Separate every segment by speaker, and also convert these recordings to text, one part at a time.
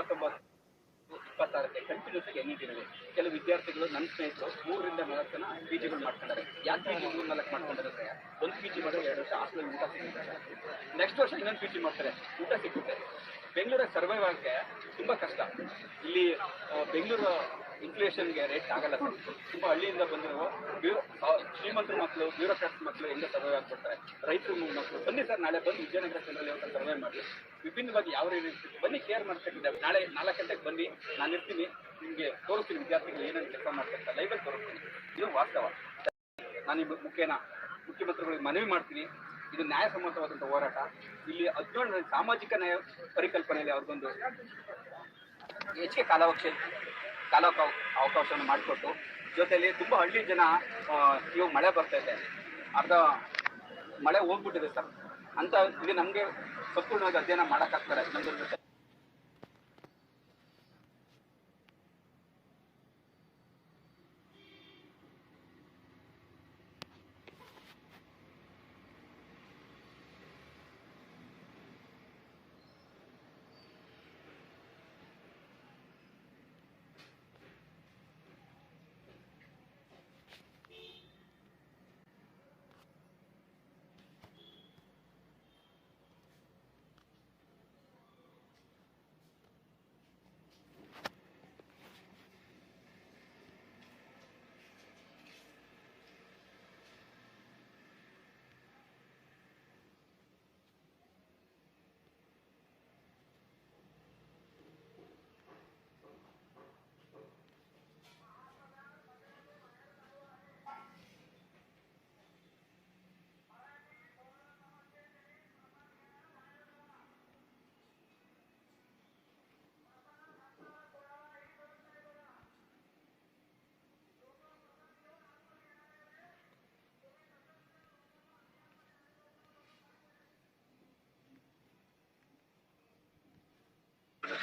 Speaker 1: ಇಪ್ಪತ್ತೊಂಬತ್ತು, ಇಪ್ಪತ್ತಾರಕ್ಕೆ ಕಂಟಿನ್ಯೂಸ್ ಆಗಿ ಎನ್ ಕೆಲವು ವಿದ್ಯಾರ್ಥಿಗಳು ನನ್ನ ಸ್ನೇಹಿತರು ಮೂರರಿಂದ ನಾಲ್ಕು ಜನ ಪಿ ಜಿಗಳು ಮಾಡ್ಕೊಂಡಾರೆ. ಯಾಕೆ ಪಿ ಜಿ ಮೂರು ನಾಲ್ಕು ಮಾಡ್ಕೊಂಡಿರುತ್ತೆ ಒಂದು ಪಿ ಜಿ ಮಾಡಿದ್ರೆ ಎರಡು ವರ್ಷ, ಹಾಸ್ಟೆಲ್ ಊಟ ಸಿಗುತ್ತೆ. ನೆಕ್ಸ್ಟ್ ವರ್ಷ ಇನ್ನೊಂದು ಪಿ ಜಿ ಮಾಡ್ತಾರೆ. ಊಟ ಸಿಗುತ್ತೆ. ಬೆಂಗಳೂರಲ್ಲಿ ಸರ್ವೈವ್ ಆಗಕ್ಕೆ ತುಂಬ ಕಷ್ಟ. ಇಲ್ಲಿ ಬೆಂಗಳೂರು ಇನ್ಫ್ಲೇಷನ್ಗೆ ರೇಟ್ ಆಗಲ್ಲ ತುಂಬ ಹಳ್ಳಿಯಿಂದ ಬಂದಿರುವ ಶ್ರೀಮಂತರ ಮಕ್ಕಳು ಬ್ಯೂರೋಕ್ರಾಟ್ಸ್ ಮಕ್ಕಳು ಹೆಂಗೆ ಸರ್ವೆ ಆಗ್ಬಿಡ್ತಾರೆ ರೈತರ ಮಕ್ಕಳು ಬನ್ನಿ ಸರ್, ನಾಳೆ ಬಂದು ವಿಜಯನಗರ ಸೆಂಟ್ರಲ್ಲಿ ಅಂತ ಸರ್ವೆ ಮಾಡಿ. ವಿಭಿನ್ನವಾಗಿ ಯಾವ ರೀತಿ ಬನ್ನಿ ಕೇರ್ ಮಾಡ್ಕೊಂಡಿದ್ದೆ ನಾಳೆ ನಾಲ್ಕು ಗಂಟೆಗೆ ಬನ್ನಿ. ನಾನು ಇರ್ತೀನಿ. ನಿಮಗೆ ತೋರಿಸ್ತೀನಿ ವಿದ್ಯಾರ್ಥಿಗಳು ಏನೇನು ಕೆಲಸ ಮಾಡ್ತಾರೆ. ಲೈಬ್ರರಿ ತೋರಿಸ್ತೀನಿ. ಇದು ವಾಸ್ತವ. ನಾನು ಮುಖ್ಯನ ಮುಖ್ಯಮಂತ್ರಿಗಳಿಗೆ ಮನವಿ ಮಾಡ್ತೀನಿ. ಇದು ನ್ಯಾಯಸಮ್ಮತವಾದಂಥ ಹೋರಾಟ. ಇಲ್ಲಿ ಹದಿನೇಳು ಸಾಮಾಜಿಕ ನ್ಯಾಯ ಪರಿಕಲ್ಪನೆಯಲ್ಲಿ ಅವ್ರಿಗೊಂದು ಹೆಚ್ಚಿಗೆ ಕಾಲಾವಕಾಶ ಕಾಲ ಅವಕಾಶವನ್ನು ಮಾಡಿಕೊಟ್ಟು ಜೊತೆಯಲ್ಲಿ ತುಂಬ ಹಳ್ಳಿ ಜನ ಇವಾಗ ಮಳೆ ಬರ್ತಾ ಇದೆ. ಅರ್ಧ ಮಳೆ ಹೋಗ್ಬಿಟ್ಟಿದೆ ಸರ್. ಅಂತ ಇದು ನಮಗೆ ಸಂಪೂರ್ಣವಾಗಿ ಅಧ್ಯಯನ ಮಾಡೋಕ್ಕಾಗ್ತಾರೆ ನಮ್ದ್ರ ಜೊತೆ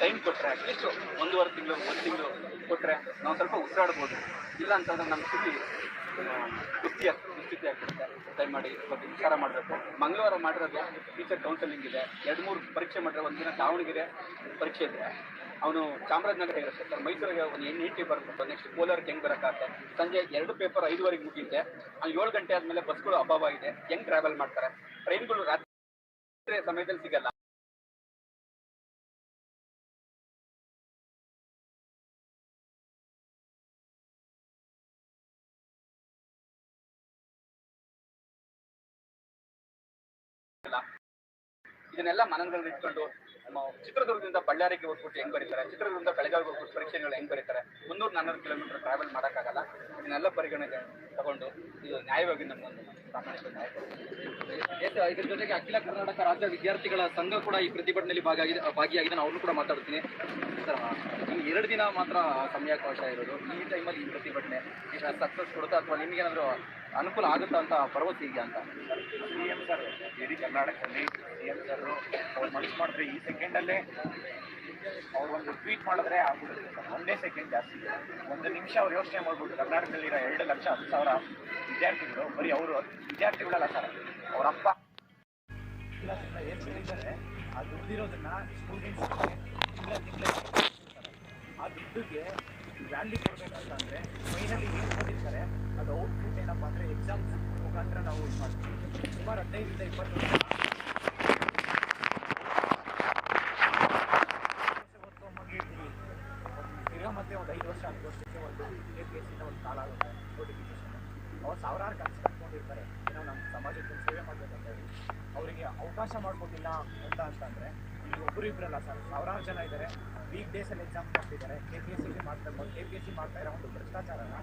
Speaker 1: ಟೈಮ್ ಕೊಟ್ಟರೆ ಅಟ್ಲೀಸ್ಟ್ ಒಂದೂವರೆ ತಿಂಗಳು ಒಂದು ತಿಂಗಳು ಕೊಟ್ಟರೆ ನಾವು ಸ್ವಲ್ಪ ಉಸಿರಾಡ್ಬೋದು. ಇಲ್ಲ ಅಂತಂದ್ರೆ ನಮ್ಮ ಸ್ಥಿತಿ ಸ್ಥಿತಿ ದುಸ್ಥಿತಿ ಆಗ್ತಿರುತ್ತೆ ದಯಮಾಡಿ ಸ್ವಲ್ಪ ವಿಚಾರ ಮಾಡಬೇಕು. ಮಂಗಳವಾರ ಮಾಡಿರೋದು ಟೀಚರ್ ಕೌನ್ಸಲಿಂಗ್ ಇದೆ. ಎರಡು, ಮೂರು ಪರೀಕ್ಷೆ ಮಾಡಿದ್ರೆ ಒಂದಿನ ದಾವಣಗೆರೆ ಪರೀಕ್ಷೆ ಇದೆ. ಅವನು ಚಾಮರಾಜನಗರ ಇರುತ್ತೆ ಸರ್. ಮೈಸೂರಿಗೆ ಒಂದು ಎನ್ ಇ ಟಿ ಬರ್ಬೇಕು ನೆಕ್ಸ್ಟ್ ಕೋಲಾರಕ್ಕೆ ಹೆಂಗೆ ಬರೋಕ್ಕಾಗತ್ತೆ ಸಂಜೆ ಎರಡು ಪೇಪರ್ ಐದುವರೆಗೆ ಮುಗಿಯುತ್ತೆ. ಅವ್ನು ಏಳು ಗಂಟೆ ಆದಮೇಲೆ ಬಸ್ಗಳು ಅಭಾವ ಇದೆ ಹೆಂಗೆ ಟ್ರಾವೆಲ್ ಮಾಡ್ತಾರೆ? ಟ್ರೈನ್ಗಳು ರಾತ್ರಿ ಸಮಯದಲ್ಲಿ ಸಿಗಲ್ಲ. ಇದನ್ನೆಲ್ಲ ಮನದಲ್ಲಿ ಇಟ್ಕೊಂಡು ಚಿತ್ರದುರ್ಗದಿಂದ ಬಳ್ಳಾರಿಗೆ ಹೋಗ್ಬಿಟ್ಟು ಹೆಂಗ್ ಬರೀತಾರೆ? ಚಿತ್ರದುರ್ಗದಿಂದ ಬೆಳಗಾವಿಗೆ ಹೋಗ್ಬಿಟ್ಟು ಪರೀಕ್ಷೆಗಳು ಹೆಂಗ್ ಬರೀತಾರೆ? ಮುನ್ನೂರು ನಾನೂರು ಕಿಲೋಮೀಟರ್ ಟ್ರಾವೆಲ್ ಮಾಡೋಕ್ಕಾಗಲ್ಲ. ಇದನ್ನೆಲ್ಲ ಪರಿಗಣನೆ ತಗೊಂಡು ಇದು ನ್ಯಾಯವಾಗಿ ನಮ್ಮೊಂದು
Speaker 2: ಇದ್ರ ಜೊತೆಗೆ ಅಖಿಲ ಕರ್ನಾಟಕ ರಾಜ್ಯ ವಿದ್ಯಾರ್ಥಿಗಳ ಸಂಘ ಕೂಡ ಈ ಪ್ರತಿಭಟನೆಯಲ್ಲಿ ಭಾಗಿಯಾಗಿದೆ ಭಾಗಿಯಾಗಿದೆ ನಾನು ಅವ್ರನ್ನೂ ಕೂಡ ಮಾತಾಡ್ತೀನಿ. ಸರ್, ನಿಮ್ಗೆ ಎರಡು ದಿನ ಮಾತ್ರ ಸಮಯಾವಕಾಶ ಇರೋದು. ಈ ಟೈಮಲ್ಲಿ ಈ ಪ್ರತಿಭಟನೆ ಸಕ್ಸಸ್ ಕೊಡುತ್ತಾ ಅಥವಾ ನಿಮ್ಗೇನಾದ್ರು ಅನುಕೂಲ ಆಗುತ್ತಾ ಅಂತ ಭರವಸೆ ಅಂತ.
Speaker 3: ಸಿ ಎಂ ಸರ್ ಇಡೀ ಕರ್ನಾಟಕದಲ್ಲಿ ಸಿ ಎಂ ಸರ್ ಅವ್ರು ಮನಸ್ಸು ಮಾಡಿದ್ರೆ ಈ ಸೆಕೆಂಡಲ್ಲೇ ಅವ್ರು ಒಂದು ಟ್ವೀಟ್ ಮಾಡಿದ್ರೆ ಆಗ್ಬಿಡುತ್ತೆ ಒಂದೇ ಸೆಕೆಂಡ್ ಜಾಸ್ತಿ ಒಂದು ನಿಮಿಷ ಅವ್ರು ಯೋಚನೆ ಮಾಡ್ಬಿಟ್ಟು ಕರ್ನಾಟಕದಲ್ಲಿರೋ ಎರಡು ಲಕ್ಷ ಹತ್ತು ಸಾವಿರ ವಿದ್ಯಾರ್ಥಿಗಳು, ಬರೀ ಅವರು ವಿದ್ಯಾರ್ಥಿಗಳಲ್ಲ ಸರ್. ಅವ್ರ ಅಪ್ಪ ಏನ್ ಬೆಳೀತಾರೆ ಆ ದುಡ್ಡಿರೋದನ್ನ ತಿಂಗಳ ಆ ದುಡ್ಡಿಗೆ ವ್ಯಾಲ್ಯೂ ಕೊಡಬೇಕಂತ ಅಂದರೆ ಫೈನಲಿ ಏನು ಓದಿರ್ತಾರೆ ಅದು ಔಟ್ಪುಟ್ ಏನಪ್ಪ ಅಂದರೆ ಎಕ್ಸಾಮ್ಸ್ ಮುಖಾಂತರ ನಾವು ಇದು ಮಾಡ್ತೀವಿ ಸುಮಾರು ಹದಿನೈದರಿಂದ ಇಪ್ಪತ್ತು ವರ್ಷ ಮತ್ತೆ ಒಂದು ಐದು ವರ್ಷ ಹತ್ತು ವರ್ಷಕ್ಕೆ ಒಂದು ಕೆ ಪಿ ಎಸ್ ಒಂದು ಕಾಲ ಆಗುತ್ತೆ ನೋಟಿಫಿಕೇಶನ್ ಅವ್ರು ಸಾವಿರಾರು ಕನಸು ಏನೋ ನಮ್ಮ ಸಮಾಜಕ್ಕೆ ಸೇವೆ ಮಾಡಬೇಕಂತ ಹೇಳಿ ಅವರಿಗೆ ಅವಕಾಶ ಮಾಡಿಕೊಟ್ಟಿಲ್ಲ ಅಂತ ಅಂತಂದರೆ ಇಲ್ಲಿ ಒಬ್ಬರು ಇಬ್ಬರಲ್ಲ ಸರ್ ಸಾವಿರಾರು ಜನ ಇದ್ದಾರೆ ವೀಕ್ ಡೇಸಲ್ಲಿ ಎಕ್ಸಾಮ್ ಕೊಟ್ಟಿದ್ದಾರೆ ಕೆ ಪಿ ಎಸ್ ಸಿ ಮಾಡ್ತಾ ಕೆ ಪಿ ಎಸ್ ಸಿ ಮಾಡ್ತಾ ಇರೋ ಒಂದು ಭ್ರಷ್ಟಾಚಾರನ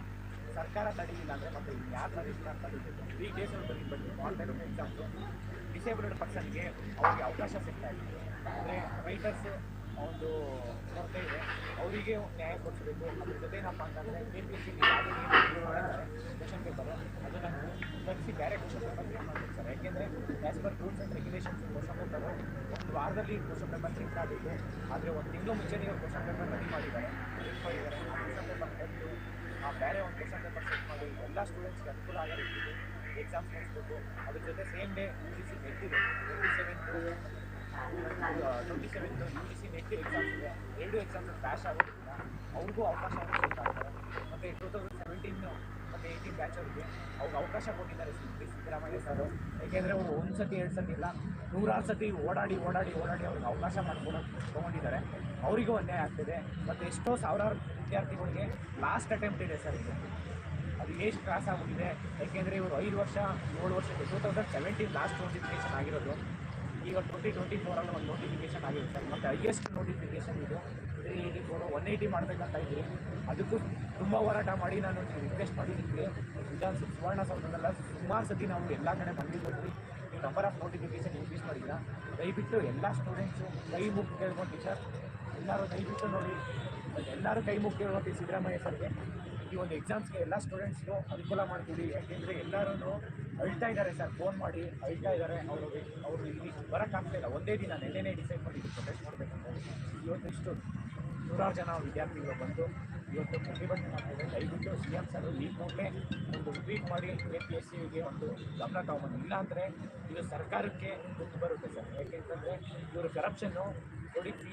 Speaker 3: ಸರ್ಕಾರ ತಡೆಯಿಲ್ಲ ಅಂದರೆ ಮತ್ತೆ ಯಾರು ತಡೀಲಿಲ್ಲ ಅಂತ ಡೇಸ್ ಬರೀಬೇಕು ಆನ್ಲೈನ್ ಎಕ್ಸಾಮ್ಸು ಡಿಸೇಬಲ್ಡ್ ಪರ್ಸನ್ಗೆ ಅವ್ರಿಗೆ ಅವಕಾಶ ಸಿಗ್ತಾ ಇದೆ. ಅಂದರೆ ರೈಟರ್ಸ್ ಒಂದು ಕೊರತೆ ಇದೆ. ಅವರಿಗೆ ನ್ಯಾಯ ಕೊಡಿಸಬೇಕು. ಅದ್ರ ಜೊತೆ ಏನಪ್ಪ ಅಂತಂದರೆ K P S C question paper ಅದನ್ನು ತರಿಸಿ ಬೇರೆ ಕ್ವಶನ್ ಕ್ರಿಯೇಟ್ ಸರ್ ಯಾಕೆಂದರೆ as per rules and regulations question ಒಂದು ವಾರದಲ್ಲಿ ಕ್ವಶನ್ ಪೇಪರ್ ಚೆಕ್ ಆಗಬೇಕು. ಆದರೆ ಒಂದು ತಿಂಗಳು ಮುಂಚೆನೇ ಕ್ವಶನ್ ಪೇಪರ್ ರೆಡಿ ಮಾಡಿದ್ದಾರೆ. ಮಾಡಿದ್ದಾರೆ. ಕ್ವಶನ್ ಪೇಪರ್ ಬೇರೆ ಒಂದು ಪರ್ಸೆಂಟ್ ಚೆಕ್ ಮಾಡಿ, ಎಲ್ಲ ಸ್ಟೂಡೆಂಟ್ಸ್ಗೆ ಅನುಕೂಲ ಆಗೋ ಎಕ್ಸಾಮ್ಸ್ ನಡೆಸ್ಬೇಕು ಅದ್ರ ಜೊತೆ same day U G C ನೆಟ್ಟಿದೆ. Twenty seventh twenty seventh U G C NET exams ಇದೆ. ಎರಡು ಎಕ್ಸಾಮ್ಸ್ ಪ್ಯಾಶ್ ಆಗೋದ್ರಿಂದ ಅವ್ರಿಗೂ ಅವಕಾಶ ಸಿಗ್ತಾರೆ ಮತ್ತು two thousand seventeen eighteen batch ಅವರಿಗೆ ಅವ್ರಿಗೆ ಅವಕಾಶ ಕೊಟ್ಟಿದ್ದಾರೆ ಶ್ರೀ ಸಿದ್ದರಾಮಯ್ಯ ಸರ್. ಏಕೆಂದರೆ ಅವರು ಒಂದು ಸತಿ ಎರಡು ಸತಿ ಇಲ್ಲ. ನೂರಾರು ಸತಿ ಓಡಾಡಿ ಓಡಾಡಿ ಓಡಾಡಿ ಅವ್ರಿಗೆ ಅವಕಾಶ ಮಾಡ್ಕೊಂಡು ತೊಗೊಂಡಿದ್ದಾರೆ. ಅವರಿಗೂ ಅನ್ಯಾಯ ಆಗ್ತಿದೆ. ಮತ್ತು ಎಷ್ಟೋ ಸಾವಿರಾರು ವಿದ್ಯಾರ್ಥಿಗಳಿಗೆ ಲಾಸ್ಟ್ ಅಟೆಂಪ್ಟ್ ಇದೆ ಸರ್ ಇದು. ಅದು ಏಜ್ ಕ್ರಾಸ್ ಆಗೋಗಿದೆ ಏಕೆಂದರೆ ಇವರು ಐದು ವರ್ಷ, ಏಳು ವರ್ಷ two thousand seventeen last notification ಆಗಿರೋದು. ಈಗ ಟ್ವೆಂಟಿ ಟ್ವೆಂಟಿ ಫೋರಲ್ಲಿ ಒಂದು ನೋಟಿಫಿಕೇಶನ್ ಆಗಿರುತ್ತೆ ಮತ್ತು ಹೈಯೆಸ್ಟ್ ನೋಟಿಫಿಕೇಶನ್ ಇದು. Three eighty four one eighty ಮಾಡಬೇಕಂತ ಇದ್ದೀವಿ. ಅದಕ್ಕೂ ತುಂಬ ಹೋರಾಟ ಮಾಡಿ ನಾನು ರಿಕ್ವೆಸ್ಟ್ ಮಾಡಿ ನಿಮಗೆ. ವಿಧಾನಸಭೆ ಸುವರ್ಣಸೌಧದಲ್ಲ ಸುಮಾರು ಸತಿ ನಾವು ಎಲ್ಲ ಕಡೆ ಬಂದಿದ್ದೀವಿ ನೀವು ನಂಬರ್ ಆಫ್ ನೋಟಿಫಿಕೇಶನ್ ಇನ್ಕ್ರೀಸ್ ಮಾಡಿಲ್ಲ ದಯವಿಟ್ಟು ಎಲ್ಲ ಸ್ಟೂಡೆಂಟ್ಸು ಕೈ ಮುಖ ಕೇಳ್ಕೊಂಡು ಟೀಚರ್ ಎಲ್ಲರೂ ದಯವಿಟ್ಟು ನೋಡಿ. ಎಲ್ಲರೂ ಕೈ ಮುಗಿ ಕೇಳ್ಕೊಂಡು ಸಿದ್ದರಾಮಯ್ಯ ಸರ್ಗೆ. ಈ ಒಂದು ಎಕ್ಸಾಮ್ಸ್ಗೆ ಎಲ್ಲ ಸ್ಟೂಡೆಂಟ್ಸ್ಗೂ ಅನುಕೂಲ ಮಾಡ್ತೀವಿ. ಯಾಕೆಂದರೆ ಎಲ್ಲರೂ ಅಳ್ತಾ ಇದ್ದಾರೆ ಸರ್ ಫೋನ್ ಮಾಡಿ ಅಳ್ತಾ ಇದ್ದಾರೆ. ಅವರು ಅವರು ಇಲ್ಲಿ ಬರೋಕ್ಕಾಗ್ತಾಯಿಲ್ಲ ಒಂದೇ ದಿನ ನೆನ್ನೆನೇ ಡಿಸೈಡ್ ಮಾಡಿ ಪ್ರೊಟೆಸ್ಟ್ ಮಾಡಬೇಕಂತ. ಇವತ್ತು ಇಷ್ಟು ನೂರಾರು ಜನ ವಿದ್ಯಾರ್ಥಿಗಳು ಬಂದು ಇವತ್ತು ಪ್ರತಿಭಟನೆ ಮಾಡ್ತಿದ್ದಾರೆ ದಯವಿಟ್ಟು ಸಿ ಎಂ ಸರ್ ಈ ಕೂಡಲೇ ಒಂದು ಟ್ವೀಟ್ ಮಾಡಿ ಎ ಪಿ ಎಸ್ ಸಿಗೆ ಒಂದು ಗಮನ ಇಲ್ಲ ಅಂದರೆ ಇದು ಸರ್ಕಾರಕ್ಕೆ ಗೊತ್ತು ಬರುತ್ತೆ ಸರ್. ಯಾಕೆಂತಂದರೆ ಇವರು ಕರಪ್ಷನ್ನು ನೋಡಿ ಪಿ